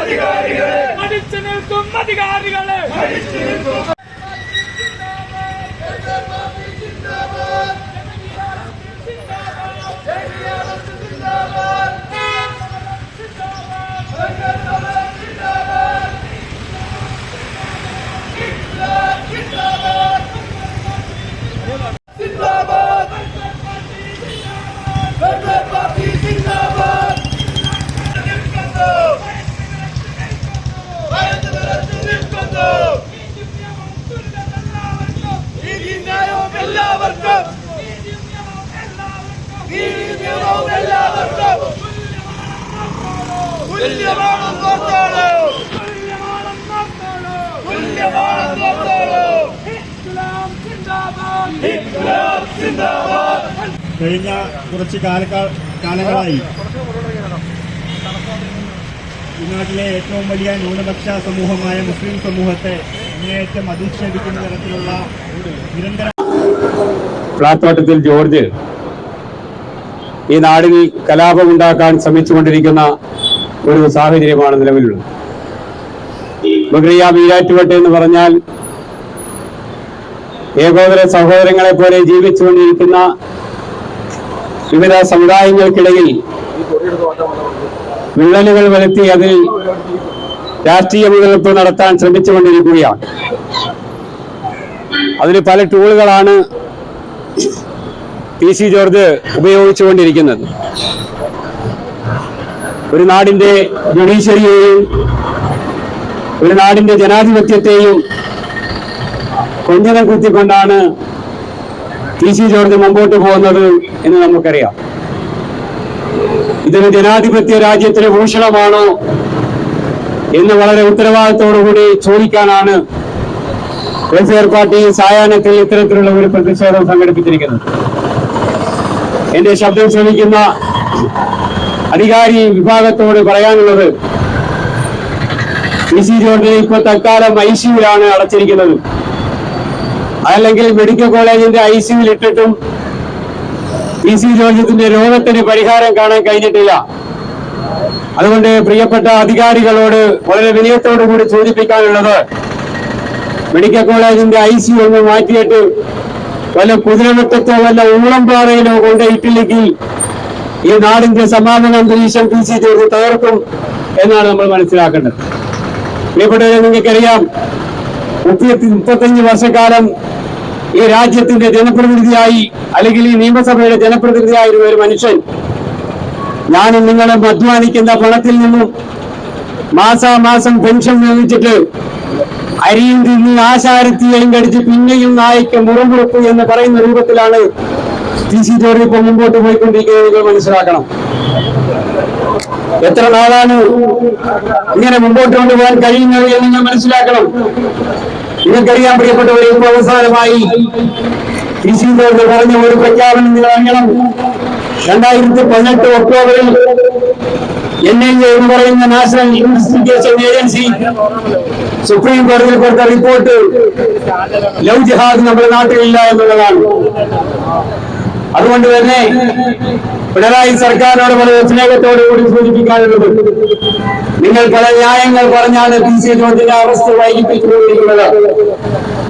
അധികാരികളെ. മടിച്ചു നിൽക്കും അധികാരികളെ. എല്ലാവർക്കും. കഴിഞ്ഞ കുറച്ച് കാലങ്ങളായി ഈ നാട്ടിലെ ഏറ്റവും വലിയ ന്യൂനപക്ഷ സമൂഹമായ മുസ്ലിം സമൂഹത്തെ അങ്ങേയറ്റം അധിക്ഷേപിക്കുന്ന തരത്തിലുള്ള നിരന്തര പ്ലാത്തോട്ടത്തിൽ ജോർജ് ഈ നാടിൽ കലാപമുണ്ടാക്കാൻ ശ്രമിച്ചുകൊണ്ടിരിക്കുന്ന ഒരു സാഹചര്യമാണ് നിലവിലുള്ളത്. ബഗ്രിയ ഈരാറ്റുപേട്ട എന്ന് പറഞ്ഞാൽ ഏകോദര സഹോദരങ്ങളെ പോലെ ജീവിച്ചുകൊണ്ടിരിക്കുന്ന വിവിധ സമുദായങ്ങൾക്കിടയിൽ വിള്ളലുകൾ വരുത്തി അതിൽ രാഷ്ട്രീയ മുതലെടുപ്പ് നടത്താൻ ശ്രമിച്ചുകൊണ്ടിരിക്കുകയാണ്. അതിന് പല ടൂളുകളാണ് പി സി ജോർജ് ഉപയോഗിച്ചുകൊണ്ടിരിക്കുന്നത്. ഒരു നാടിന്റെ ജുഡീഷ്യറിയെയും ഒരു നാടിന്റെ ജനാധിപത്യത്തെയും കൊഞ്ഞനം കുത്തിക്കൊണ്ടാണ് പി സി ജോർജ് മുമ്പോട്ട് പോകുന്നത് എന്ന് നമുക്കറിയാം. ഇതൊരു ജനാധിപത്യ രാജ്യത്തിന് ഭൂഷണമാണോ എന്ന് വളരെ ഉത്തരവാദിത്തോടുകൂടി ചോദിക്കാനാണ് വെൽഫെയർ പാർട്ടി സായാഹ്നത്തിൽ ഇത്തരത്തിലുള്ള ഒരു പ്രതിഷേധം സംഘടിപ്പിച്ചിരിക്കുന്നത് എന്റെ ശബ്ദം ശ്രമിക്കുന്ന അധികാരി വിഭാഗത്തോട് പറയാനുള്ളത് പി സി. ജോർജിനെ ഇപ്പൊ തൽക്കാലം ഐ സിയുലാണ് അടച്ചിരിക്കുന്നത്. അല്ലെങ്കിൽ മെഡിക്കൽ കോളേജിന്റെ ഐ സിയുൽ ഇട്ടിട്ടും പി സി. ജോർജത്തിന്റെ രോഗത്തിന് പരിഹാരം കാണാൻ കഴിഞ്ഞിട്ടില്ല. അതുകൊണ്ട് പ്രിയപ്പെട്ട അധികാരികളോട് വളരെ വിനയത്തോടു കൂടി സൂചിപ്പിക്കാനുള്ളത് മെഡിക്കൽ കോളേജിന്റെ ഐ സി ഒന്ന് മാറ്റിയിട്ട് വല്ല കുതിരവട്ടത്തോ വല്ല ഊളംപാറയിലോ കൊണ്ടുപോയിട്ടില്ലെങ്കിൽ ഈ നാടിന്റെ സമാധാന അന്തരീക്ഷം പി സി ജോർജ് തകർക്കും എന്നാണ് നമ്മൾ മനസ്സിലാക്കേണ്ടത്. പ്രിയപ്പെട്ടവരെ നിങ്ങൾക്കറിയാം മുപ്പത്തി മുപ്പത്തഞ്ച് വർഷക്കാലം ഈ രാജ്യത്തിന്റെ ജനപ്രതിനിധിയായി അല്ലെങ്കിൽ ഈ നിയമസഭയുടെ ജനപ്രതിനിധിയായിരുന്ന ഒരു മനുഷ്യൻ ഞാനും നിങ്ങളും അധ്വാനിക്കുന്ന പണത്തിൽ നിന്നും മാസാമാസം പെൻഷൻ വാങ്ങിച്ചിട്ട് അരിയും നിന്ന് ആശാരത്തിയും കടിച്ച് പിന്നെയും നായിക്ക് മുറമ്പുറപ്പ് എന്ന് പറയുന്ന രൂപത്തിലാണ് ടി സി ജോർജ് ഇപ്പൊ മുമ്പോട്ട് പോയിക്കൊണ്ടിരിക്കുന്നത്. നിങ്ങൾ മനസ്സിലാക്കണം. എത്ര നാളാണ് ഇങ്ങനെ മുമ്പോട്ട് കൊണ്ടുപോകാൻ കഴിയുന്നത് എന്ന് നിങ്ങൾ മനസ്സിലാക്കണം. നിങ്ങൾക്കറിയാൻ പ്രിയപ്പെട്ടവരെ ഇപ്പൊ അവസാനമായി ടി സി ജോർജ് പറഞ്ഞ ഒരു പ്രഖ്യാപനം നിങ്ങൾ അറിയണം. രണ്ടായിരത്തി പതിനെട്ട് ഒക്ടോബറിൽ എൻ ഐ എ എന്ന് പറയുന്ന നാഷണൽ ഇൻവെസ്റ്റിഗേഷൻ ഏജൻസി സുപ്രീം കോടതിയിൽ കൊടുത്ത റിപ്പോർട്ട് ലവ് ജിഹാദ് നമ്മുടെ നാട്ടിലില്ല എന്നുള്ളതാണ്. അതുകൊണ്ട് തന്നെ പിണറായി സർക്കാരിനോട് വളരെ സ്നേഹത്തോടു കൂടി സൂചിപ്പിക്കാനുള്ളത് നിങ്ങൾ പല ന്യായങ്ങൾ പറഞ്ഞാണ് പി സി ജോർജിന്റെ അവസ്ഥ വൈകിപ്പിച്ചുകൊണ്ടിരിക്കുന്നത്.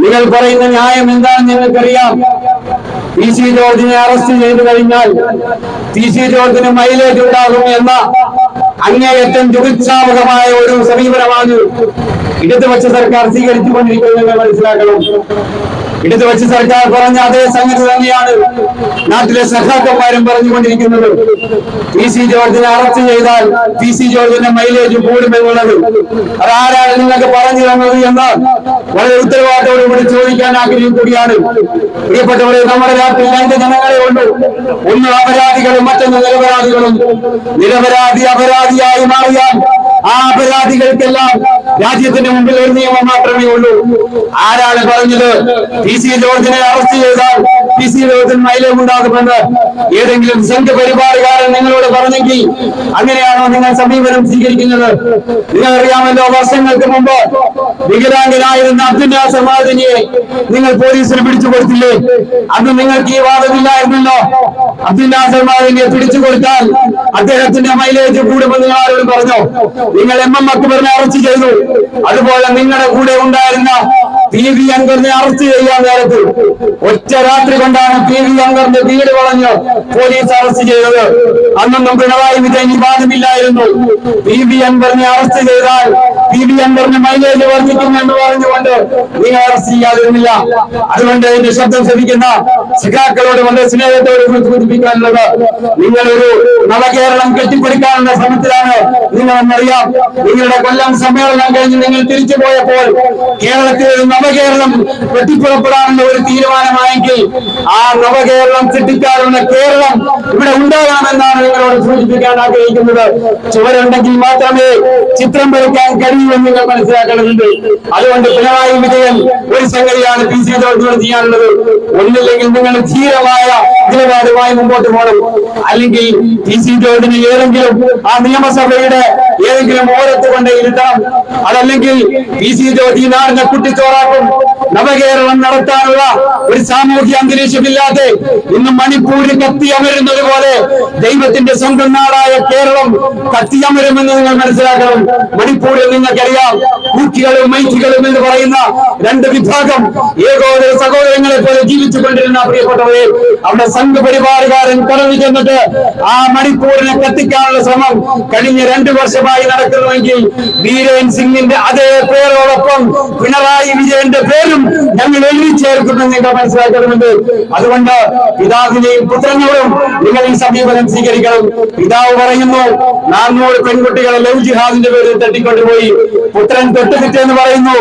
നിങ്ങൾ പറയുന്ന ന്യായം എന്താണെന്ന് നിങ്ങൾക്കറിയാം. പി സി ജോർജിനെ അറസ്റ്റ് ചെയ്തു കഴിഞ്ഞാൽ പി സി ജോർജിന് മൈലേജ് ഉണ്ടാകും എന്ന അങ്ങേയറ്റം ദുരുത്സാഹകമായ ഒരു സമീപനമാണ് ഇടതുപക്ഷ സർക്കാർ സ്വീകരിച്ചുകൊണ്ടിരിക്കുന്നത് മനസ്സിലാക്കണം. ഇടതുപക്ഷ സർക്കാർ പറഞ്ഞ അതേ സംഗതി തന്നെയാണ് നാട്ടിലെ സഖാക്കന്മാരും പറഞ്ഞുകൊണ്ടിരിക്കുന്നത്. പി സി ജോർജിനെ അറസ്റ്റ് ചെയ്താൽ പി സി ജോർജിന്റെ മൈലേജ് കൂടുമെന്നുള്ളത്. അതാരാണ് നിങ്ങൾക്ക് പറഞ്ഞു തന്നത് എന്ന് വളരെ ഉത്തരവാദിത്തോടുകൂടി ചോദിക്കാൻ ആഗ്രഹം കൂടിയാണ്. പ്രിയപ്പെട്ടവരെ നമ്മുടെ നാട്ടിൽ രണ്ട് ജനങ്ങളെ ഉള്ളൂ. ഒന്ന് അപരാധികളും മറ്റൊന്ന് നിരപരാധികളും. നിരപരാധി അപരാധിയായി മാറിയാൽ ആ അപരാധികൾക്കെല്ലാം രാജ്യത്തിന്റെ മുമ്പിൽ ഒരു നിയമം മാത്രമേ ഉള്ളൂ. ആരാണ് പറഞ്ഞത്? പി സി ജോർജിനെ അറസ്റ്റ് ചെയ്താൽ പി സി ജോർജിന് മൈലേജ് ഉണ്ടാകുമെന്ന് ഏതെങ്കിലും സംഘപരിപാടികാരൻ നിങ്ങളോട് പറഞ്ഞെങ്കിൽ അങ്ങനെയാണോ നിങ്ങൾ സമീപനം സ്വീകരിക്കുന്നത്? നിങ്ങൾ അറിയാമല്ലോ വർഷങ്ങൾക്ക് മുമ്പ് വികലാംഗനായിരുന്ന അബ്ദുൽ നാസർ മാദിനിയെ നിങ്ങൾ പോലീസിന് പിടിച്ചു കൊടുത്തില്ലേ അന്ന് നിങ്ങൾക്ക് ഈ വാദമില്ലായിരുന്നല്ലോ. അബ്ദുൽ നാസർ മാദിനിയെ പിടിച്ചു കൊടുത്താൽ അദ്ദേഹത്തിന്റെ മൈലേജ് കൂടുമെന്ന് നിങ്ങൾ ആരോടും പറഞ്ഞു? നിങ്ങൾ എം എം അക്ബറിനെ അറസ്റ്റ് ചെയ്തു. അതുപോലെ നിങ്ങളുടെ കൂടെ ഉണ്ടായിരുന്ന പി വി അങ്കറിനെ അറസ്റ്റ് ചെയ്യാൻ നേരത്ത് ഒറ്റ രാത്രി കൊണ്ടാണ് പി വി അങ്കറിന്റെ വീട് വളഞ്ഞ് പോലീസ് അറസ്റ്റ് ചെയ്തത്. അന്നൊന്നും പിണറായി വിജയൻ വിവാദമില്ലായിരുന്നു. വാദമില്ലായിരുന്നു പി വി അൻവറിനെ അറസ്റ്റ് ചെയ്താൽ പി മൈലേജ് വർദ്ധിക്കുമെന്ന് പറഞ്ഞുകൊണ്ട് നിങ്ങൾ അതുകൊണ്ട് എന്റെ ശബ്ദം ശ്രമിക്കുന്ന സഖാക്കളോട് വളരെ സ്നേഹത്തോട് സൂചിപ്പിക്കാനുള്ളത് നിങ്ങളൊരു നവകേരളം കെട്ടിപ്പടുക്കാനുള്ള ശ്രമത്തിലാണ് നിങ്ങളെന്നറിയാം. നിങ്ങളുടെ കൊല്ലം സമ്മേളനം കഴിഞ്ഞ് നിങ്ങൾ തിരിച്ചു പോയപ്പോൾ കേരളത്തിൽ നവകേരളം കെട്ടിപ്പുറപ്പെടാനുള്ള ഒരു തീരുമാനമായെങ്കിൽ ആ നവകേരളം സൃഷ്ടിക്കാനുള്ള കേരളം ഇവിടെ ഉണ്ടാകാമെന്നാണ് നിങ്ങളോട് സൂചിപ്പിക്കാൻ ആഗ്രഹിക്കുന്നത്. ചുവരുണ്ടെങ്കിൽ മാത്രമേ ചിത്രം വരയ്ക്കാൻ കഴിയൂ എന്ന് നിങ്ങൾ മനസ്സിലാക്കേണ്ടതുണ്ട്. അതുകൊണ്ട് പിണറായി വിജയൻ ഒരു സംഗതിയാണ് പി സി ജോർജിനോട് ചെയ്യാനുള്ളത്. ഒന്നില്ലെങ്കിൽ നിങ്ങൾ ധീരമായ നിലപാടുമായി മുമ്പോട്ട് പോകണം. അല്ലെങ്കിൽ പി സി ജോർജിന് ഏതെങ്കിലും ആ നിയമസഭയുടെ ഏതെങ്കിലും ഓരത്ത് കൊണ്ട് ഇരുത്തണം. അതല്ലെങ്കിൽ പി സി ജോർജി നാടിനെ കുട്ടിച്ചോറാക്കും. നവകേരളം നടത്താനുള്ള ഒരു സാമൂഹ്യ അന്തരീക്ഷമില്ലാതെ ഇന്ന് മണിപ്പൂരിൽ കത്തിയമരുന്നത് പോലെ ദൈവത്തിന്റെ സ്വന്തം നാടായ കേരളം കത്തിയമരുമെന്ന് നിങ്ങൾ മനസ്സിലാക്കണം. മണിപ്പൂരിൽ നിങ്ങൾക്കറിയാം കുട്ടികളും മൈറ്റികളും എന്ന് പറയുന്ന രണ്ട് വിഭാഗം ഏകോദര സഹോദരങ്ങളെ പോലെ ജീവിച്ചു കൊണ്ടിരുന്ന പ്രിയപ്പെട്ടവരെ അവിടെ സംഘപരിവാറുകാരൻ കടന്നു ചെന്നിട്ട് ആ മണിപ്പൂരിനെ കത്തിക്കാനുള്ള ശ്രമം കഴിഞ്ഞ രണ്ടു വർഷമായി നടക്കുന്നുവെങ്കിൽ വീരേൻ സിംഗിന്റെ അതേ പേരോടൊപ്പം പിണറായി വിജയന്റെ പേരും ഞങ്ങൾ എഴുതി ചേർക്കുമെന്ന് നിങ്ങൾ മനസ്സിലാക്കണമെന്ന് അതുകൊണ്ട് പിതാവിനെയും പുത്രനോടും നിങ്ങൾ ഈ സമീപനം സ്വീകരിക്കണം. പിതാവ് പറയുന്നു നാനൂറ് പെൺകുട്ടികളെ ലവ് ജിഹാദിന്റെ പേരിൽ തട്ടിക്കൊണ്ടുപോയി. പുത്രൻ തൊട്ടുകിറ്റെന്ന് പറയുന്നു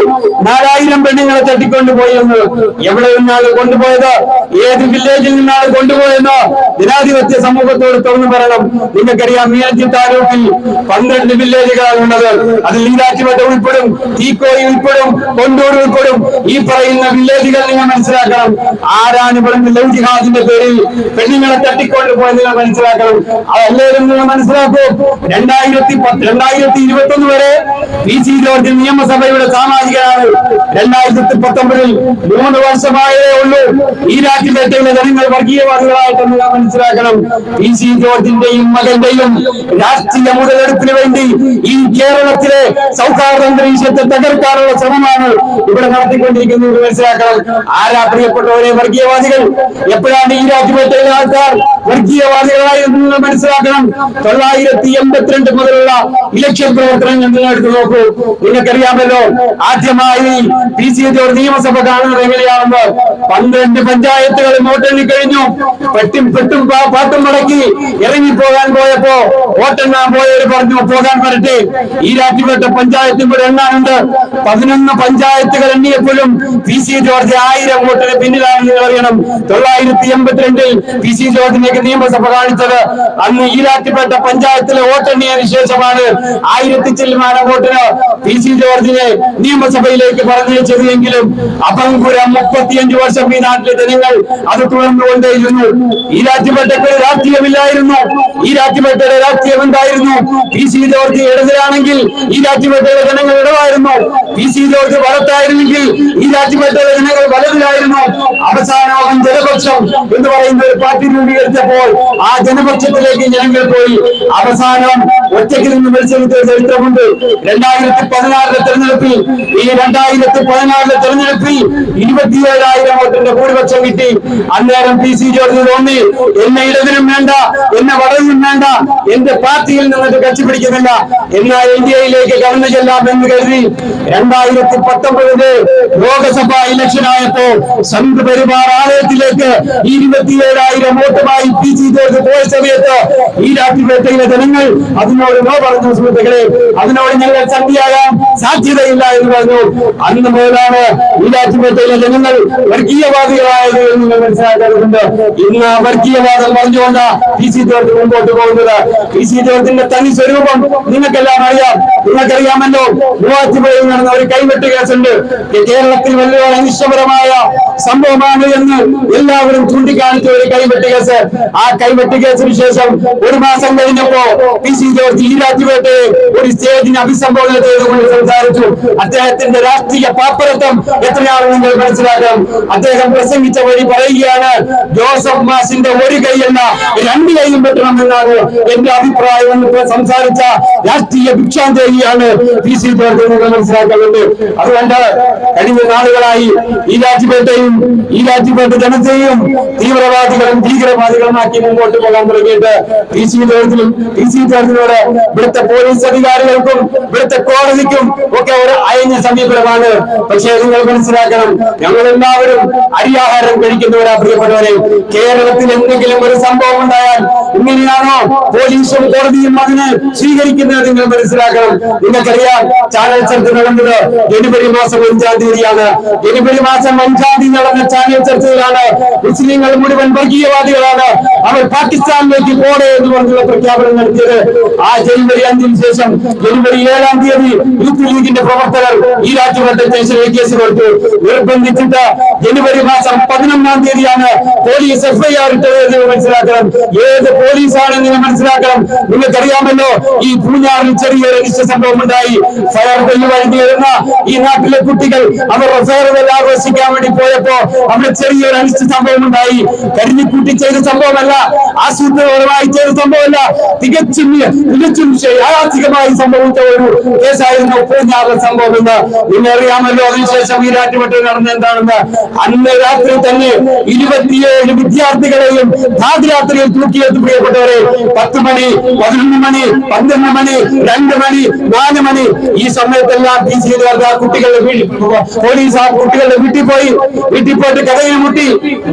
നാലായിരം പെണ്ണുങ്ങളെ തട്ടിക്കൊണ്ടുപോയി എന്ന് എവിടെ നിന്നാണ് കൊണ്ടുപോയത്? ഏത് വില്ലേജിൽ നിന്നാണ് കൊണ്ടുപോയെന്ന്? ജനാധിപത്യ സമൂഹത്തോട് തുറന്നു പറയണം. നിങ്ങൾക്കറിയാം മീനച്ചി താലൂക്കിൽ പന്ത്രണ്ട് വില്ലേജുകളാണ് ഉള്ളത്. അതിൽ ഈരാറ്റുപേട്ട ഉൾപ്പെടും തീക്കോയി ഉൾപ്പെടും കൊണ്ടൂർ ഉൾപ്പെടും. ഈ പറയുന്ന വില്ലേജുകൾ നിങ്ങൾ മനസ്സിലാക്കണം. ആരാണ് ഇവിടെ ലവ് ജിഹാദിന്റെ പേരിൽ പെണ്ണുങ്ങളെ തട്ടിക്കൊണ്ടുപോയത് നിങ്ങൾ മനസ്സിലാക്കണം. അതല്ലേ നിങ്ങൾ മനസ്സിലാക്കും? രണ്ടായിരത്തി രണ്ടായിരത്തി ഇരുപത്തി ഒന്ന് വരെ പി സി ജോർജ് നിയമസഭയുടെ സാമാജികനാണ്. രണ്ടായിരത്തി പത്തൊമ്പതിൽ മൂന്ന് വർഷമായേ ഉള്ളൂ. ഈ രാജ്യത്തേക്കുള്ള ജനങ്ങൾ വർഗീയവാദികളായിട്ട് നാം മനസ്സിലാക്കണം. പി സി ജോർജിന്റെയും മകന്റെയും രാഷ്ട്രീയ മുതലെടുപ്പിന് വേണ്ടി ഈ കേരളത്തിലെ സൗഹാർദ്ദ അന്തരീക്ഷത്തെ തകർക്കാനുള്ള ശ്രമമാണ് ഇവിടെ നടത്തിക്കൊണ്ടിരിക്കുന്നത്. മനസ്സിലാക്കണം. ആരാ പ്രിയപ്പെട്ടവരെ വർഗീയവാദികൾ? എപ്പോഴാണ് ഈ രാജ്യത്തേക്കുള്ള ആൾക്കാർ? വർഗീയവാദികളായി നിങ്ങൾ മനസ്സിലാക്കണം. തൊള്ളായിരത്തി എൺപത്തിരണ്ട് മുതലുള്ള ഇലക്ഷൻ പ്രവർത്തനങ്ങൾ നിങ്ങൾ എടുത്തു നോക്കൂ. നിങ്ങൾക്കറിയാമല്ലോ ആദ്യമായി പി സി ജോർജ് നിയമസഭ കാണുന്നത് എങ്ങനെയാണെന്ന് പന്ത്രണ്ട് പഞ്ചായത്തുകൾ വോട്ടെണ്ണി കഴിഞ്ഞു. പെട്ടും പെട്ടും പാട്ടും മടക്കി ഇറങ്ങി പോകാൻ പോയപ്പോ വോട്ടെണ്ണാൻ പോയവർ പറഞ്ഞു പോകാൻ വരട്ടെ. ഈ രാജ്യപ്പെട്ട പഞ്ചായത്തും ഇവിടെ എണ്ണാനുണ്ട്. പതിനൊന്ന് പഞ്ചായത്തുകൾ എണ്ണിയപ്പോഴും പി സി ജോർജ് ആയിരം വോട്ടിന് പിന്നിലാണെന്ന് അറിയണം. തൊള്ളായിരത്തി എൺപത്തിരണ്ടിൽ പി സി ജോർജിലേക്ക് നിയമസഭ കാണിച്ചത് അന്ന് ഈരാറ്റുപേട്ട പഞ്ചായത്തിലെ വോട്ടെണ്ണിയതിനു ശേഷമാണ് ആയിരത്തി ചില്ലുമാന വോട്ടിന് പി സി ജോർജിനെ നിയമസഭയിലേക്ക് പറഞ്ഞയച്ചത് എങ്കിലും അപങ്കുരം മുപ്പത്തിയഞ്ച് വർഷം ഈ നാട്ടിലെ ജനങ്ങൾ അത് തുടർന്നുകൊണ്ടേയിരുന്നു. ഈ രാജ്യപേട്ടയ്ക്ക് ഒരു രാഷ്ട്രീയമില്ലായിരുന്നു. ഈ രാജ്യപേട്ടയുടെ രാഷ്ട്രീയം എന്തായിരുന്നു? പി സി ജോർജ് ഇടതിലാണെങ്കിൽ ഈ രാജ്യപേട്ടയുടെ ജനങ്ങൾ ഇടവായിരുന്നു പി സി ജോർജ് വലത്തായിരുന്നെങ്കിൽ ഈ രാജ്യപേട്ടയുടെ ജനങ്ങൾ വലതിലായിരുന്നു. അവസാനം ജനപക്ഷം എന്ന് പറയുന്ന ഒരു പാർട്ടി രൂപീകരിച്ചപ്പോൾ ആ ജനപക്ഷത്തിലേക്ക് ജനങ്ങൾ പോയി. അവസാനം ഒറ്റയ്ക്ക് നിന്ന് മത്സരിച്ച ചരിത്രമുണ്ട്. രണ്ടായിരത്തി പതിനാറിലെ തെരഞ്ഞെടുപ്പിൽ ഈ രണ്ടായിരത്തി പതിനാറിലെ തെരഞ്ഞെടുപ്പിൽ ഇരുപത്തിയേഴായിരം വോട്ടിന്റെ ഭൂരിപക്ഷം കിട്ടി. അന്നേരം പി സി ജോർജ് തോന്നി എന്നെ ഇടതിനും വേണ്ട എന്നെ വടതിനും വേണ്ട എന്റെ പാർട്ടിയിൽ നിന്നിട്ട് കക്ഷി പിടിക്കുന്നില്ല എന്നാൽ ഇന്ത്യയിലേക്ക് കടന്നു ചെല്ലാം എന്ന് കരുതി രണ്ടായിരത്തി പത്തൊമ്പതിൽ ലോകസഭാ ഇലക്ഷൻ ആയപ്പോ സംഘ് പരിവാർ ഇരുപത്തിയേഴായിരം വോട്ടുമായി പി ജോർജ് പോയ സമയത്ത് ഈ രാത്രിപേട്ടയിലെ ജനങ്ങൾ അതിനോട് നോ പറഞ്ഞു സുഹൃത്തുക്കളെ? അതിനോട് ഞങ്ങൾ ചണ്ടിയാകാൻ സാധ്യതയില്ല എന്ന് പറഞ്ഞു. അന്ന് മുതലാണ് ഈ രാത്രിപേട്ടയിലെ ജനങ്ങൾ വർഗീയവാദികളായത് എന്ന് നിങ്ങൾ മനസ്സിലാക്കേണ്ടതുണ്ട്. ഇന്ന് വർഗീയവാദം പറഞ്ഞുകൊണ്ട് പി സി ജോർജ് മുമ്പോട്ട് പോകുന്നത്. പി സി ജോർജിന്റെ തനി സ്വരൂപം നിങ്ങൾക്കെല്ലാം അറിയാം. നിങ്ങൾക്കറിയാമല്ലോ മൂവാറ്റുപുഴയിൽ നടന്ന ഒരു കൈവെട്ട് കേസുണ്ട്. കേരളത്തിൽ വലിയ അനിഷ്ടപരമായ സംഭവമാണ് എന്ന് എല്ലാവരും ചൂണ്ടിക്കാണിച്ച ഒരു കൈവെട്ട് കേസ്. ആ കൈവെട്ട് കേസിന് ശേഷം ഒരു മാസം കഴിഞ്ഞപ്പോ പി സി ജോർജ് ഈ രാജ്യവേട്ടയെ ഒരു സ്റ്റേജിന് അഭിസംബോധന ചെയ്തുകൊണ്ട് സംസാരിച്ചു. അദ്ദേഹത്തിന്റെ രാഷ്ട്രീയ പാപ്പരത്വം എത്രയാണ് നിങ്ങൾ മനസ്സിലാക്കാം. അദ്ദേഹം പ്രസംഗിച്ച വഴി പറയുകയാണ് ജോസഫ് മാസിന്റെ ഒരു കൈയല്ല രണ്ട് കൈയും പറ്റണമെന്നാണ് എന്റെ അഭിപ്രായം എന്ന് സംസാരിച്ച രാഷ്ട്രീയ ഭിക്ഷാന്തേരിയാണ് പി സി ജോർജ് നിങ്ങൾ മനസ്സിലാക്കുന്നുണ്ട് അതുകൊണ്ട് കഴിഞ്ഞ നാളുകളായി ഈ രാജ്യപേട്ടയും ഈ രാജ്യപേട്ട ജനതയും തീവ്രവാദികളും ഭീകരവാദികളുമാക്കി മുമ്പോട്ട് പോകാൻ തുടങ്ങിയിട്ട് പി സി ജോർജിനും പി സി ജോർജിനോട് ഇവിടുത്തെ പോലീസ് അധികാരികൾക്കും ഇവിടുത്തെ കോടതിക്കും ഒക്കെ ഒരു അയഞ്ഞ സമീപനമാണ്. പക്ഷേ നിങ്ങൾ മനസ്സിലാക്കണം ഞങ്ങൾ എല്ലാവരും അരിയാഹാരം കഴിക്കുന്നവരാ പ്രിയപ്പെട്ടവരെ. കേരളത്തിൽ എന്തെങ്കിലും ഒരു സംഭവം ഉണ്ടായാൽ ഇങ്ങനെയാണോ പോലീസും കോടതിയും അതിന് സ്വീകരിക്കുന്നത് നിങ്ങൾ മനസ്സിലാക്കണം. നിങ്ങൾക്കറിയാം ചാനൽ ചർച്ച നടന്നത് ജനുവരി മാസം അഞ്ചാം തീയതിയാണ്. ജനുവരി മാസം അഞ്ചാം തീയതി നടന്ന ചാനൽ ചർച്ചയിലാണ് മുസ്ലിങ്ങൾ മുഴുവൻ വർഗീയവാദികളാണ്. അവർ പാകിസ്ഥാനിലേക്ക് പോടെ എന്ന് പറഞ്ഞുള്ള പ്രഖ്യാപനം നടത്തിയത് ആ ജനുവരി അഞ്ചിന് ശേഷം ജനുവരി ഏഴാം തീയതി യൂത്ത് ലീഗിന്റെ പ്രവർത്തകർ ഈ രാജ്യങ്ങളുടെ സ്റ്റേഷനിൽ കേസ് കൊടുത്തു. നിർബന്ധിച്ചിട്ട് ജനുവരി മാസം പതിനൊന്നാം തീയതിയാണ് പോലീസ് എഫ്ഐആർ ഇട്ടത് എന്ന് മനസ്സിലാക്കണം. ഏത് പോലീസാണ് നിങ്ങൾ മനസ്സിലാക്കണം. നിങ്ങൾക്കറിയാമല്ലോ ഈ പൂഞ്ഞാറിൽ ചെറിയൊരു അനിഷ്ട സംഭവം ഉണ്ടായി. ഫയർ വഴങ്ങി ഈ നാട്ടിലെ കുട്ടികൾ അവർ ഫെയർവെൽ ആഘോഷിക്കാൻ വേണ്ടി പോയപ്പോ അവിടെ ചെറിയൊരു അനിഷ്ട സംഭവം ഉണ്ടായി. കരുതിക്കൂട്ടി ചെയ്ത സംഭവമല്ല. ആസൂത്രിതപരമായി ചെയ്ത സംഭവമല്ല. തികച്ചും തികച്ചും യാഥാർത്ഥികമായി സംഭവിച്ച ഒരു കേസായിരുന്നു. ഉപ്പുഞ്ഞാറൻ സംഭവം എന്ന് നിങ്ങൾ അറിയാമല്ലോ അതിനുശേഷം ഈ രാജ്യവട്ടം നടന്ന എന്താണെന്ന്. അന്ന് രാത്രി തന്നെ ഇരുപത്തിയേഴ് വിദ്യാർത്ഥികളെയും പാതിരാത്രിയിൽ തൂക്കിയെത്തി പ്രിയപ്പെട്ടവരെ പത്ത് മണി പതിനൊന്ന് മണി പന്ത്രണ്ട് മണി രണ്ട് മണി നാല് മണി. ഈ സമയത്തെല്ലാം പി സി കുട്ടികളുടെ വീട്ടിൽ പോലീസ് ആ കുട്ടികളുടെ വീട്ടിൽ പോയി. വീട്ടിൽ പോയിട്ട് കഥയിൽ മുട്ടി.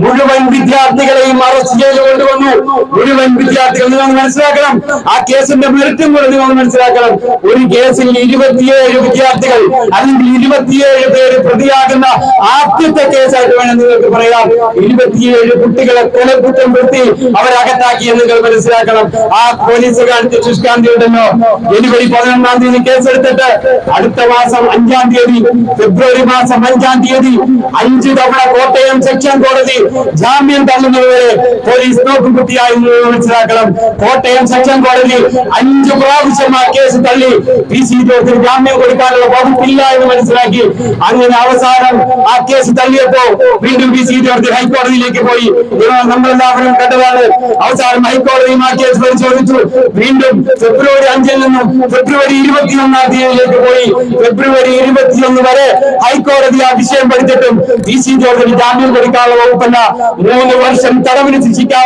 മുഴുവൻ വിദ്യാർത്ഥികളെയും അറസ്റ്റ് ചെയ്ത്. കൊണ്ടുവന്നു മുഴുവൻ വിദ്യാർത്ഥികൾ നിങ്ങൾ മനസ്സിലാക്കണം. ആ കേസിന്റെ മെറിറ്റും കൂടെ നിങ്ങൾ മനസ്സിലാക്കണം. ഒരു കേസിൽ ഇരുപത്തിയേഴ് വിദ്യാർത്ഥികൾ അല്ലെങ്കിൽ ഇരുപത്തിയേഴ് പേര് പ്രതിയാകുന്ന ആദ്യത്തെ കേസായിട്ട് വേണം നിങ്ങൾക്ക് പറയാം. ഇരുപത്തിയേഴ് കുട്ടികളെ കൊലക്കുറ്റം വരുത്തി അവരകത്താക്കി എന്ന് നിങ്ങൾ മനസ്സിലാക്കണം. ആ പോലീസ് കാണിച്ച ശുഷ്കാന്തി ഉണ്ടല്ലോ ജനുവരി പതിനൊന്നാം തീയതി കേസെടുത്തിട്ട് അടുത്ത മാസം അഞ്ചാം തീയതി ഫെബ്രുവരി മാസം അഞ്ചാം തീയതി അഞ്ച് തവണ കോട്ടയം സെക്ഷൻ കോടതി ജാമ്യം തള്ളുന്നതുവരെ പോലീസ് നോക്കുകുത്തിയായി എന്ന് മനസ്സിലാക്കണം. കോട്ടയം സെക്ഷൻ കോടതി അഞ്ചു പ്രാവശ്യം ആ കേസ് തള്ളി. പി സി ജോർജിന് ജാമ്യം കൊടുക്കാനുള്ള വകുപ്പില്ല എന്ന് മനസ്സിലാക്കി. അങ്ങനെ അവസാനം ആ കേസ് തള്ളിയപ്പോ വീണ്ടും പി സി ജോർജ് ഹൈക്കോടതിയിലേക്ക് പോയി. നമ്മളെല്ലാവരും കണ്ടതാണ്. അവസാനം ഹൈക്കോടതിയും ആ കേസ് പരിശോധിച്ചു. വീണ്ടും ഫെബ്രുവരി അഞ്ചിൽ നിന്നും ഫെബ്രുവരി ഇരുപത്തിയൊന്നാം തീയതിയിലേക്ക് പോയി. ഫെബ്രുവരി ഇരുപത്തിയൊന്ന് വരെ ഹൈക്കോടതി ആ വിഷയം പഠിച്ചിട്ടും പി സി ജോർജിന് ജാമ്യം കൊടുക്കാനുള്ള വകുപ്പല്ല. മൂന്ന് വർഷം തടവിന് ശിക്ഷിക്കാവുന്ന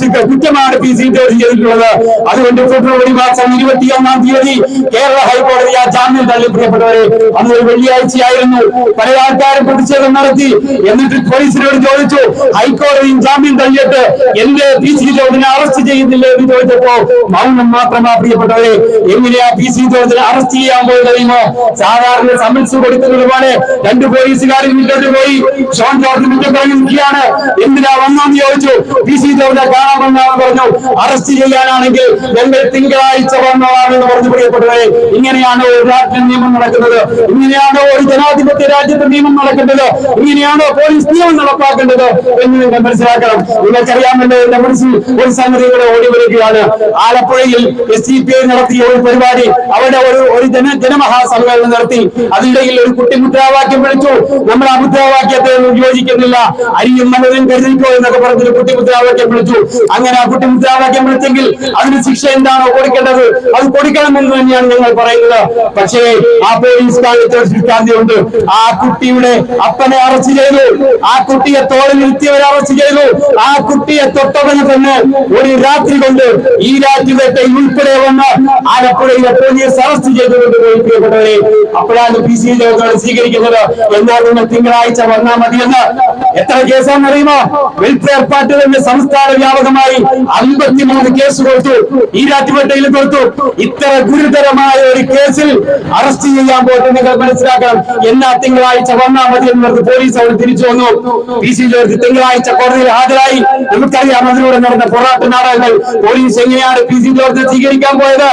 ശിക്ഷ- കുറ്റമാണ് പി സി ജോർജ് ചെയ്തിട്ടുള്ളത്. അതുകൊണ്ട് ഫെബ്രുവരി മാസം ഇരുപത്തിയൊന്നാം തീയതി കേരള ഹൈക്കോടതി ആ ജാമ്യം തള്ളി. പ്രിയപ്പെട്ടവരെ അന്ന് ഒരു വെള്ളിയാഴ്ചയായിരുന്നു പല ആൾക്കാരും പ്രതിഷേധം നടത്തി. എന്നിട്ട് പോലീസിനോട് ചോദിച്ചു ഹൈക്കോടതിയും ജാമ്യം തള്ളിയിട്ട് എന്റെ പി സി ജോർജിനെ അറസ്റ്റ് ചെയ്യുന്നില്ല? എന്ന് ചോദിച്ചപ്പോ മൗനം മാത്രമാ പ്രിയപ്പെട്ടവരെ. എങ്ങനെയാ പി സി ജോർജിനെ അറസ്റ്റ് ചെയ്യാൻ പോയി കഴിയുമോ സാധാരണ സമ്മൻസ് കൊടുക്കുന്നത് പോലെ രണ്ട് പോലീസുകാരിൽ മുന്നോട്ട് പോയി. ഷോൺ ജോർജ് മുന്നോട്ട് നിൽക്കുകയാണ്. എന്തിനാ വന്നെന്ന് ചോദിച്ചു. പി സി ജോർജിനെ കാണാമെന്നാണ് പറഞ്ഞു. അറസ്റ്റ് ചെയ്യാനാണെങ്കിൽ ഞങ്ങൾ തിങ്കളാഴ്ച വന്നതാണെന്ന് പറഞ്ഞു പ്രിയപ്പെട്ടവരെ ഇങ്ങനെയാണോ ഒരു രാഷ്ട്രീയ നിയമം നടക്കുന്നത്. ഇങ്ങനെയാണോ ഒരു ജനാധിപത്യ രാജ്യത്തെ നിയമം നടക്കേണ്ടത്. ഇങ്ങനെയാണോ പോലീസ് നിയമം നടപ്പാക്കേണ്ടത് എന്ന് നിങ്ങൾ മനസ്സിലാക്കണം. നിങ്ങൾക്കറിയാമല്ലോ എന്റെ മനസ്സിൽ ഒരു സംഗതി ഇവിടെ ഓടി വരികയാണ്. ആലപ്പുഴയിൽ എസ് ഡി പി ഐ നടത്തിയ ഒരു പരിപാടി അവിടെ ഒരു ഒരു ജന ജനമഹാസമ്മേളനം നടത്തി. അതിനിടയിൽ ഒരു കുട്ടി മുദ്രാവാക്യം വിളിച്ചു. നമ്മൾ ആ മുദ്രാവാക്യത്തെ ഒന്നും യോജിക്കുന്നില്ല. അരിയും മലരും കരുതിക്കോ എന്നൊക്കെ പറഞ്ഞൊരു കുട്ടി മുദ്രാവാക്യം വിളിച്ചു. അങ്ങനെ ആ കുട്ടി മുദ്രാവാക്യം വിളിച്ചെങ്കിൽ അതിന് ശിക്ഷ എന്താണോ കൊടുക്കേണ്ടത് അത് കൊടുക്കണമെന്ന് തന്നെയാണ് ഞങ്ങൾ പറയുന്നത്. പക്ഷേ ആ പോലീസ് കാലത്ത് ഒരു ആ കുട്ടിയുടെ അപ്പനെ അറസ്റ്റ് ചെയ്തു. ആ കുട്ടിയെ തോളിൽ നിർത്തിയവരെ അറസ്റ്റ് ചെയ്തു. ആ കുട്ടിയെ തൊട്ടവന് തന്നെ ഒരു രാത്രി കൊണ്ട് ഈ രാത്രി രാജ്യത്തെ ഉൾപ്പെടെ വന്ന് ആലപ്പുഴയിലെ പോലീസ് അറസ്റ്റ് ചെയ്തുകൊണ്ട് പോയി പ്രിയപ്പെട്ടവരെ. അപ്പോഴാണ് പി സി ജോർജാണ് സ്വീകരിക്കുന്നത്. എന്നാൽ നിങ്ങൾ തിങ്കളാഴ്ച വന്നാൽ മതിയെന്ന്? എത്ര കേസാണെന്ന് അറിയുമോ വെൽഫെയർ പാർട്ടി തന്നെ സംസ്ഥാന വ്യാപകമായി അമ്പത്തിമൂന്ന് കേസ് കൊടുത്തു. ഈ രാജ്യപേട്ടയിൽ കൊടുത്തു. ഇത്ര ഗുരുതരമായ ഒരു കേസിൽ അറസ്റ്റ് ചെയ്യാൻ പോയിട്ട് നിങ്ങൾ മനസ്സിലാക്കണം. എന്നാ തിങ്കളാഴ്ച വന്നാൽ മതി എന്ന് പറഞ്ഞ് പോലീസ് അവർ തിരിച്ചു വന്നു. പി സി ജോർജ് തിങ്കളാഴ്ച കോടതിയിൽ ഹാജരായി. നമുക്കറിയാം അതിലൂടെ നടന്ന പോരാട്ട നാടകങ്ങൾ. പോലീസ് എങ്ങനെയാ എങ്ങനെയാണ് പി സി ജോർജ് സ്വീകരിക്കാൻ പോയത്?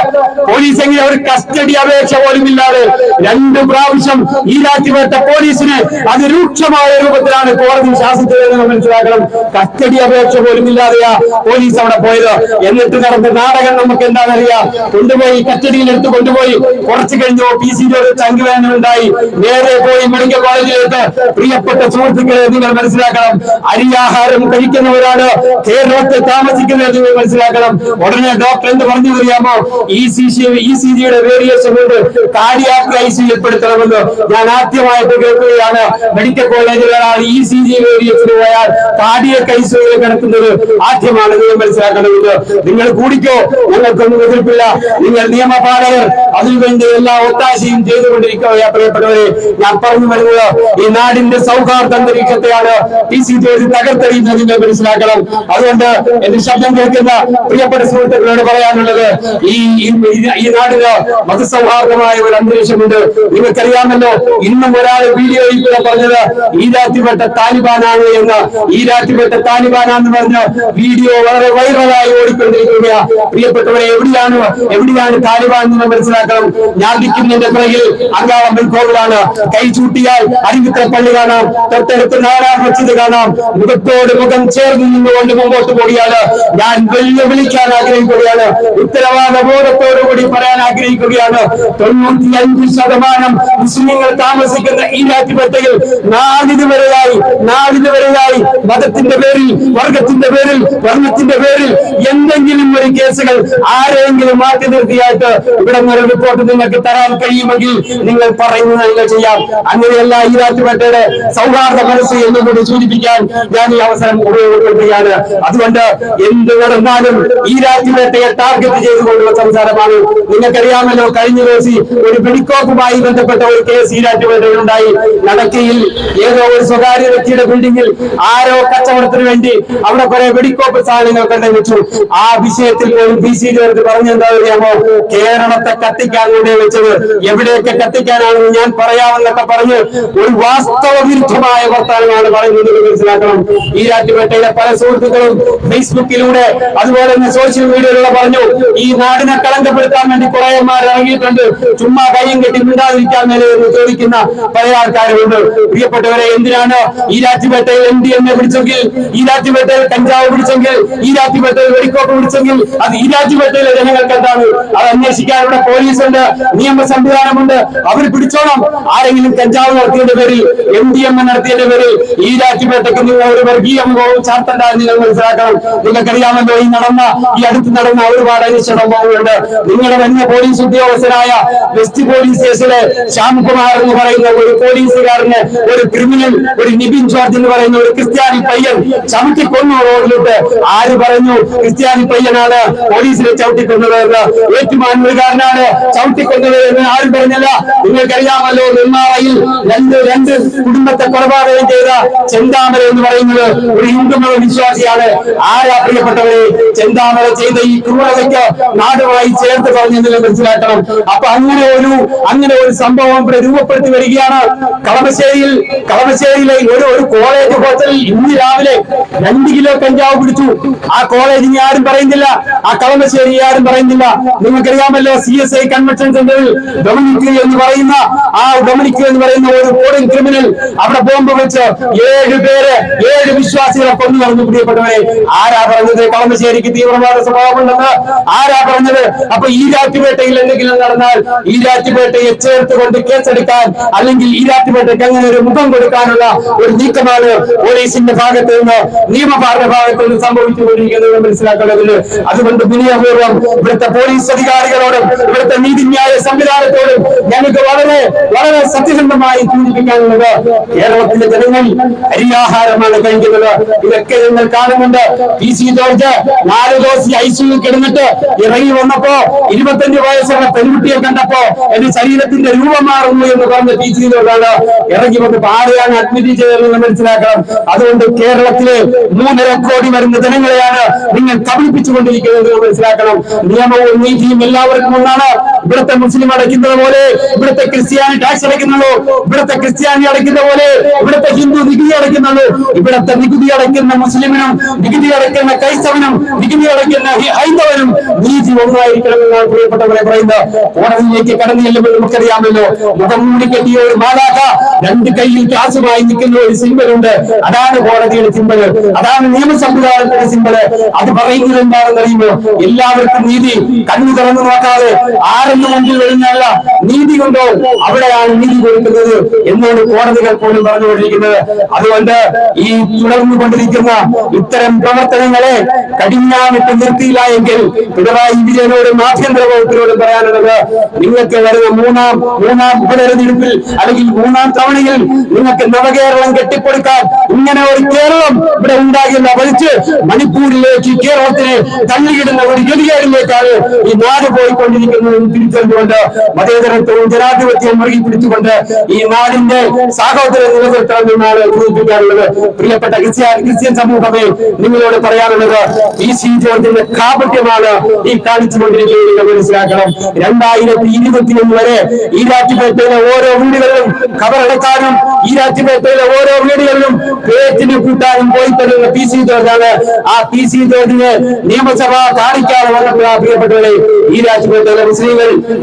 പോലീസ് എങ്ങനെ ഒരു കസ്റ്റഡി അപേക്ഷ പോലും ഇല്ലാതെ രണ്ടു പ്രാവശ്യം ഈരാറ്റുപേട്ട പോലീസിന് അതിരൂക്ഷമായ രൂപത്തിലാണ് കോടതി ശാസിച്ചതെന്ന് മനസ്സിലാക്കണം. കസ്റ്റഡി അപേക്ഷ പോലും ഇല്ലാതെയാ പോലീസ് അവിടെ പോയത്. എന്നിട്ട് നടന്ന നാടകം നമുക്ക് എന്താണെന്നറിയാം? കൊണ്ടുപോയി കസ്റ്റഡിയിൽ എടുത്ത് കൊണ്ടുപോയി. കുറച്ചു കഴിഞ്ഞോ പി സി ഒരു ചങ്ക് ഉണ്ടായി നേരെ പോയി മെഡിക്കൽ കോളേജിലേക്ക്. പ്രിയപ്പെട്ട സുഹൃത്തുക്കളെ നിങ്ങൾ മനസ്സിലാക്കണം. അരിയാഹാരം കഴിക്കുന്നവരാണ് കേരളത്തിൽ താമസിക്കുന്നത് നിങ്ങൾ മനസ്സിലാക്കണം. ഉടനെ ഡോക്ടർ എന്ത് പറഞ്ഞു അറിയാമോ ഇ സി ഇ സി ജിയുടെ വേരിയേഷൻ കൊണ്ട് കാർഡിയാക് ഐ സി ഉൾപ്പെടുത്തണമെന്ന് ഞാൻ ആദ്യമായിട്ട് കേൾക്കുകയാണ്. മെഡിക്കൽ കോളേജിൽ ഒരാൾ ഇ സി ജി വേരിയേഷൻ പോയാൽ കാർഡിയാക് സി കിടക്കുന്നത് ആദ്യമാണ് നിങ്ങൾ മനസ്സിലാക്കേണ്ടത് നിങ്ങൾ കൂടിക്കോ. ഞങ്ങൾക്കൊന്നും എതിർപ്പില്ല. നിങ്ങൾ നിയമപാലകർ. അതിനുവേണ്ടി എല്ലാ ഒത്താശയും ചെയ്തുകൊണ്ടിരിക്കുകയാ പ്രിയപ്പെട്ടവരെ. ഞാൻ പറഞ്ഞു വരുന്നത് ഈ നാടിന്റെ സൗഹാർദ്ദ അന്തരീക്ഷത്തെയാണ് ടി സി ജോലി തകർത്തെറിയുന്നത് നിങ്ങൾ മനസ്സിലാക്കണം. അതുകൊണ്ട് എന്റെ ശബ്ദം കേൾക്കുന്ന പ്രിയപ്പെട്ട സുഹൃത്തുക്കളോട് പറയാനുള്ളത് ഈ ഈ- നാടിന് മതസൗഹാർദ്ദമായ ഒരു അന്തരീക്ഷമുണ്ട്. നിങ്ങൾക്കറിയാമല്ലോ ഇന്നും ഒരാൾ വീഡിയോയിൽ കൂടെ പറഞ്ഞത് ഈരാറ്റുപെട്ട താലിബാനാണ് എന്ന്. ഈരാറ്റുപെട്ട താലിബാനാന്ന് പറഞ്ഞ വീഡിയോ വളരെ വൈറലായി ഓടിക്കൊണ്ടിരിക്കുക പ്രിയപ്പെട്ടവരെ എവിടെയാണ് എവിടെയാണ് താലിബാൻ എന്ന് മനസ്സിലാക്കണം. ഞാൻ നിൽക്കുന്നതിന്റെ പിറകിൽ അങ്കാളം കോവിലാണ് കൈ ചൂട്ടിയാൽ അരിവിത്ര പള്ളി കാണാം. തൊട്ടടുത്ത് മസ്ജിദ് കാണാം. മുഖത്തോട് മുഖം ചേർന്ന് നിന്നുകൊണ്ട് മുമ്പോട്ട് പോവുകയാണ്. ഞാൻ വെല്ലുവിളിക്കാൻ ആഗ്രഹിക്കുകയാണ്. ഉത്തരവാദ ബോധത്തോടുകൂടി പറയാൻ ആഗ്രഹിക്കുകയാണ്. തൊണ്ണൂറ്റി അഞ്ച് ശതമാനം മുസ്ലിങ്ങൾ താമസിക്കുന്ന ഈ രാജ്യപറ്റയിൽ നാടിന് വരെയായി നാടിന് വരെയായി മതത്തിന്റെ പേരിൽ വർഗത്തിന്റെ പേരിൽ വർണത്തിന്റെ പേരിൽ എന്തെങ്കിലും ഒരു കേസുകൾ ആരെങ്കിലും മാറ്റി നിർത്തിയായിട്ട് ഇവിടെ ഒരു റിപ്പോർട്ട് നിങ്ങൾക്ക് തരാൻ കഴിയുമെങ്കിൽ നിങ്ങൾ പറയുന്നത് നിങ്ങൾ ചെയ്യാം. അങ്ങനെയല്ല ഈ രാജ്യപറ്റയുടെ സൗഹാർദ്ദ മനസ്സ് എന്നുകൂടി സൂചിപ്പിക്കാൻ ഞാൻ ഈ അവസരം ഉപയോഗപ്പെടുത്തുകയാണ്. അതുകൊണ്ട് എന്ത് നടന്നാലും ഈ രാജ്യപേട്ടയെ ടാർഗറ്റ് ചെയ്തുകൊണ്ടുള്ള സംസാരമാണ്. നിങ്ങൾക്കറിയാമല്ലോ കഴിഞ്ഞ ദിവസം ഒരു വെടിക്കോപ്പുമായി ബന്ധപ്പെട്ട ഒരു കേസ് ഈ രാജ്യപേട്ടയിൽ ഉണ്ടായി. നടക്കയിൽ ഏതോ ഒരു സ്വകാര്യ വ്യക്തിയുടെ ബിൽഡിംഗിൽ ആരോ കച്ചവടത്തിന് വേണ്ടി അവിടെ കുറെ വെടിക്കോപ്പ് സാധനങ്ങൾ കണ്ടു വെച്ചു ആ വിഷയത്തിൽ പോലും പി സി ജോർജ് പറഞ്ഞെന്താ അറിയാമോ? കേരളത്തെ കത്തിക്കാൻ കൂടെ വെച്ചത്. എവിടെയൊക്കെ കത്തിക്കാനാണെന്ന് ഞാൻ പറയാമെന്നൊക്കെ പറഞ്ഞ് ഒരു വാസ്തവ വിരുദ്ധമായ വർത്തമാനമാണ് പറയുന്നത് മനസ്സിലാക്കണം. ഈ രാജ്യപേട്ടയിലെ പല സുഹൃത്തുക്കളും ഫേസ്ബുക്കിലൂടെ അതുപോലെ തന്നെ സോഷ്യൽ മീഡിയയിലൂടെ പറഞ്ഞു ഈ നാടിനെ കളങ്കപ്പെടുത്താൻ വേണ്ടി കുറേമാർ ഇറങ്ങിയിട്ടുണ്ട്. ചുമ്മാ കയ്യും കെട്ടി മിണ്ടാതിരിക്കാൻ മേലെ എന്ന് ചോദിക്കുന്ന പല ആൾക്കാരുമുണ്ട്. പ്രിയപ്പെട്ടവരെ എന്തിനാണ് ഈ രാജ്യപേട്ടയിൽ എം ഡി എന്നെ പിടിച്ചെങ്കിൽ ഈ രാജ്യപേട്ടയിൽ കഞ്ചാവ് പിടിച്ചെങ്കിൽ ഈ രാജ്യപേട്ടയിൽ വെടിക്കോപ്പ് പിടിച്ചെങ്കിൽ അത് ഈ രാജ്യപേട്ടയിലെ ജനങ്ങൾക്ക് എന്താണ്? അത് അന്വേഷിക്കാൻ ഇവിടെ പോലീസുണ്ട് നിയമ സംവിധാനമുണ്ട്. അവർ പിടിച്ചോണം. ആരെങ്കിലും കഞ്ചാവ് നടത്തിയതിന്റെ പേരിൽ എം ഡി എം നടത്തിയതിന്റെ പേരിൽ ഈ രാജ്യപേട്ടയ്ക്ക് നിങ്ങൾ ഒരു വർഗീയ മുഖവും ചാർത്തണ്ട നിങ്ങൾ മനസ്സിലാക്കണം. നിങ്ങൾക്കറിയാമല്ലോ ഈ നടന്ന ഈ അടുത്ത് നടന്ന ഒരുപാട് സംഭവങ്ങളുണ്ട്. നിങ്ങളുടെ വലിയ പോലീസ് ഉദ്യോഗസ്ഥരായ വെസ്റ്റ് പോലീസ് സ്റ്റേഷനിലെ ശ്യാംകുമാർ എന്ന് പറയുന്ന ഒരു പോലീസുകാരന് ഒരു ക്രിമിനൽ ഒരു നിബിൻ ജോർജ് എന്ന് പറയുന്ന ഒരു ക്രിസ്ത്യാനി പയ്യൻ ചവിട്ടിക്കൊന്നു റോഡിലിട്ട് ആര് പറഞ്ഞു? ക്രിസ്ത്യാനി പയ്യനാണ് പോലീസിനെ ചവിട്ടിക്കൊന്നത് എന്ന്. ഏറ്റുമാനുകാരനാണ് ചവിട്ടിക്കൊന്നത് എന്ന് ആരും പറഞ്ഞല്ല. നിങ്ങൾക്കറിയാമല്ലോ നെന്മാറയിൽ രണ്ട് രണ്ട് കുടുംബത്തെ കൊലപാതകം ചെയ്ത ചെന്താമര എന്ന് പറയുന്നത് ഒരു ഹിന്ദു മത വിശ്വാസിയാണ് ആരാ പ്രിയപ്പെട്ടവരെ? ചെന്താമര ചെയ്ത ഈ ക്രൂരതയ്ക്ക് നാടുമായി ചേർത്ത് പറഞ്ഞെന്ന് മനസ്സിലാക്കണം. അപ്പൊ അങ്ങനെ ഒരു അങ്ങനെ ഒരു സംഭവം രൂപപ്പെടുത്തി വരികയാണ്. കളമശ്ശേരിയിൽ കളമശ്ശേരിയിലെ ഒരു ഒരു കോളേജ് ഹോട്ടലിൽ ഇന്ന് രാവിലെ രണ്ട് കിലോ കഞ്ചാവ് പിടിച്ചു. ആ കോളേജ് ഇനി ആരും പറയുന്നില്ല. ആ കളമശ്ശേരി ആരും പറയുന്നില്ല. നിങ്ങൾക്കറിയാമല്ലോ സി എസ് ഐ കൺവെൻഷൻ സെന്ററിൽ ഡൊമിനിക് എന്ന് പറയുന്ന ആ ഡൊമിനിക് എന്ന് പറയുന്ന ഒരു ഫോറിൻ ക്രിമിനൽ അവിടെ ബോംബ് വെച്ച് ഏഴ് പേര് ഏഴ് വിശ്വാസികളെ കൊന്നു നടന്നു പ്രിയപ്പെട്ടവരെ. ആരാ പറഞ്ഞത്? കളമശ്ശേരിക്ക് തീവ്രവാദ സ്വഭാവമുണ്ടെന്ന് ആരാ പറഞ്ഞത്? അപ്പൊ ഈ രാറ്റുപേട്ടയിൽ എന്തെങ്കിലും നടന്നാൽ ഈ രാറ്റുപേട്ടയെ ചേർത്തുകൊണ്ട് കേസെടുക്കാൻ അല്ലെങ്കിൽ ഈ രാറ്റുപേട്ടയ്ക്ക് അങ്ങനെ ഒരു മുഖം കൊടുക്കാനുള്ള ഒരു നീക്കമാണ് പോലീസിന്റെ ഭാഗത്ത് നിന്ന് നിയമപാലന ഭാഗത്ത് നിന്ന് സംഭവിച്ചുകൊണ്ടിരിക്കുന്നത് മനസ്സിലാക്കേണ്ടതിൽ അതുകൊണ്ട് വിനയപൂർവം ഇവിടുത്തെ പോലീസ് അധികാരികളോടും ഇവിടുത്തെ നീതിന്യായ സംവിധാനത്തോടും ഞങ്ങൾക്ക് വളരെ വളരെ സത്യസന്ധമായി സൂചിപ്പിക്കാനുള്ളത് കേരളത്തിലെ ജനങ്ങൾ അരിയാഹാരമാണ് കഴിക്കുന്നത്. ഇതൊക്കെ നിങ്ങൾ കാണുന്നുണ്ട്. പി സി ജോർജ് നാല് ദിവസം ഐ സിയിൽ കിടന്നിട്ട് ഇറങ്ങി വന്നപ്പോ ഇരുപത്തഞ്ച് വയസ്സുള്ള പെൺകുട്ടിയെ കണ്ടപ്പോ എന്റെ ശരീരത്തിന്റെ രൂപം മാറുന്നു എന്ന് പറഞ്ഞ പി സി ജോർജാണ് ഇറങ്ങി വന്നപ്പോ ആരെയാണ് അഡ്മിറ്റ് ചെയ്തതെന്ന് മനസ്സിലാക്കണം. അതുകൊണ്ട് കേരളത്തിലെ മൂന്നര കോടി വരുന്ന ജനങ്ങളെയാണ് നിങ്ങൾ കബളിപ്പിച്ചുകൊണ്ടിരിക്കുന്നത് മനസ്സിലാക്കണം. നിയമവും നീതിയും എല്ലാവർക്കും ഒന്നാണ്. ഇവിടുത്തെ മുസ്ലിം അടയ്ക്കുന്നത് പോലെ ഇവിടുത്തെ ക്രിസ്ത്യാനി ടാക്സ് അടയ്ക്കുന്നുള്ളൂ ഇവിടുത്തെ ക്രിസ്ത്യാനി അടയ്ക്കുന്ന പോലെ ഇവിടുത്തെ ഹിന്ദു നികുതി അടയ്ക്കുന്നുള്ളൂ ഇവിടുത്തെ നികുതി അടയ്ക്കുന്ന മുസ്ലിമിനും നികുതി അടയ്ക്കുന്ന ക്രൈസ്തവനും നികുതി അടയ്ക്കുന്ന ഹൈന്ദവനും നീതി ഒന്നായിരിക്കണമെന്നാണ് പ്രിയപ്പെട്ടവരെ പറയുന്നത്. കോടതിയിലേക്ക് കടന്നു ചെല്ലുമ്പോൾ നമുക്കറിയാമല്ലോ മുഖം മൂടി കെട്ടിയ ഒരു മാതാക്ക രണ്ട് കൈയിൽ ക്ലാസുമായി നിൽക്കുന്ന ഒരു സിമ്പലുണ്ട് അതാണ് കോടതിയുടെ സിമ്പൽ അതാണ് നിയമ സംവിധാനത്തിന്റെ സിമ്പൽ അത് പറയുന്നത് എന്താണെന്ന് അറിയുമ്പോൾ എല്ലാവർക്കും നീതി. കണ്ണു തുറന്നു നോക്കാതെ ആരെന്ന് മുമ്പിൽ കഴിഞ്ഞല്ല നീതി കൊണ്ടോ അവിടെയാണ് നീതി കൊടുക്കുന്നത് എന്നാണ് കോടതികൾ പോലും പറഞ്ഞുകൊണ്ടിരിക്കുന്നത്. അതുകൊണ്ട് ഈ തുടർന്നു കൊണ്ടിരിക്കുന്ന ഇത്തരം പ്രവർത്തനങ്ങളെ കടിഞ്ഞാമിട്ട് നിർത്തിയില്ല എങ്കിൽ പിണറായി വിജയനോടും ആഭ്യന്തര വകുപ്പിനോടും പറയാനുള്ളത് നിങ്ങൾക്ക് വരുന്ന മൂന്നാം മൂന്നാം ഉപതെരഞ്ഞെടുപ്പിൽ അല്ലെങ്കിൽ മൂന്നാം തവണയിൽ നിങ്ങൾക്ക് നവകേരളം കെട്ടിപ്പടുക്കാൻ ഇങ്ങനെ ഒരു കേരളം ഇവിടെ ഉണ്ടാകില്ല വലിച്ച് മണിപ്പൂരിലേക്ക് കേരളത്തിനെ തള്ളിയിടുന്ന ഒരു ഗതികേടിലേക്കാണ് ഈ നാട് പോയിക്കൊണ്ടിരിക്കുന്നത് തിരിച്ചറിഞ്ഞുകൊണ്ട് മതേതരത്വവും ജനാധിപത്യവും മുറുകി പിടിച്ചുകൊണ്ട് ഈ നാടിന്റെ സാഹോദര്യം നിലനിർത്തണമെന്നാണ് സൂചിപ്പിക്കാറുള്ളത് പ്രിയപ്പെട്ട ക്രിസ്ത്യൻ ക്രിസ്ത്യൻ സമൂഹമേ നിങ്ങളോട് പറയാനുള്ളത് ഈ സി ജോർജിന്റെ കാപട്യമാണ് ഈ കാണിച്ചുകൊണ്ടിരിക്കുന്നത് നിങ്ങൾ മനസ്സിലാക്കണം. രണ്ടായിരത്തി ഇരുപത്തിയൊന്ന് വരെ ഈ രാജ്യപേട്ടയിലെ ഓരോ വീടുകളിലും കബറടക്കാനും ഈ രാജ്യപേട്ടയിലെ ഓരോ വീടുകളിലും പേറ്റിന് കൂട്ടാനും പോയി തരുന്ന പി സി ജോർജാണ്. ആ പി സി ജോർജിന് നിയമസഭ കാണിക്കാതെ വന്നപ്പോൾ പ്രിയപ്പെട്ടവരെ ഈ രാജ്യപേട്ടയിലെ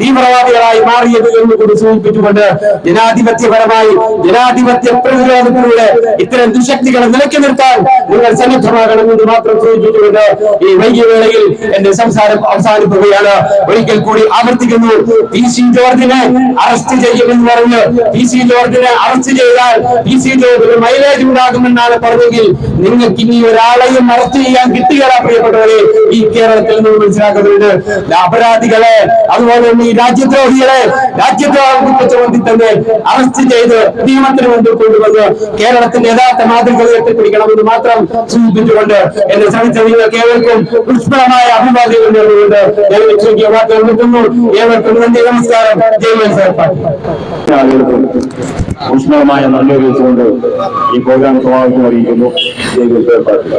തീവ്രവാദികളായി മാറിയത് എന്ന് കൂടി സൂചിപ്പിച്ചുകൊണ്ട് ജനാധിപത്യപരമായി ജനാധിപത്യ പ്രതിരോധത്തിലൂടെ ഇത്തരം ദുശക്തികളെ നിലയ്ക്ക് നിർത്താൻ നിങ്ങൾ സന്നദ്ധമാകണമെന്ന് മാത്രം സൂചിപ്പിച്ചുകൊണ്ട് ഈ വൈകിയ വേളയിൽ എന്റെ സംസാരം അവസാനിക്കുകയാണ് ഒരിക്കൽ കൂടി ആവർത്തിക്കുന്നു. പി സി ജോർജിനെ അറസ്റ്റ് ചെയ്യുമെന്ന് പറഞ്ഞ് പി സി ജോർജിനെ അറസ്റ്റ് ചെയ്താൽ പി സി ജോർജിന് മൈലേജ് ഉണ്ടാകുമെന്നാണ് പറഞ്ഞെങ്കിൽ നിങ്ങൾക്ക് ഇനി ഒരാളെയും അറസ്റ്റ് ചെയ്യാൻ കിട്ടുകയാണ് പ്രിയപ്പെട്ടവരെ. ഈ കേരളത്തിൽ നിന്ന് മനസ്സിലാക്കുന്നുണ്ട്. അപരാധികളെ അതുപോലെ തന്നെ ഈ രാജ്യദ്രോഹികളെ രാജ്യദ്രോഹം കുറ്റച്ചുമത്തി തന്നെ അറസ്റ്റ് ചെയ്ത് നിയമത്തിന് മുമ്പിൽ കൊണ്ടുവന്ന് കേരളത്തിന്റെ യഥാർത്ഥ മാതൃക ഉയർത്തിപ്പിടിക്കണമെന്ന് മാത്രം സൂചിപ്പിച്ചുകൊണ്ട് എന്നെ ശ്രമിച്ച നിങ്ങൾക്ക് ഏവർക്കും പുഷ്പമായ അഭിവാദ്യങ്ങൾ നേർന്നുകൊണ്ട് ഞാൻ ലക്ഷ്മിക്ക് വാക്കുകൾ നിർത്തുന്നു. ഏവർക്കും നന്ദി നമസ്കാരം. ജയ് മനസ്സിലാക്കി ആളുകൾക്കും ഊഷ്മളമായ നന്ദി അറിയിച്ചുകൊണ്ട് ഈ പ്രോഗ്രാം പാർട്ടി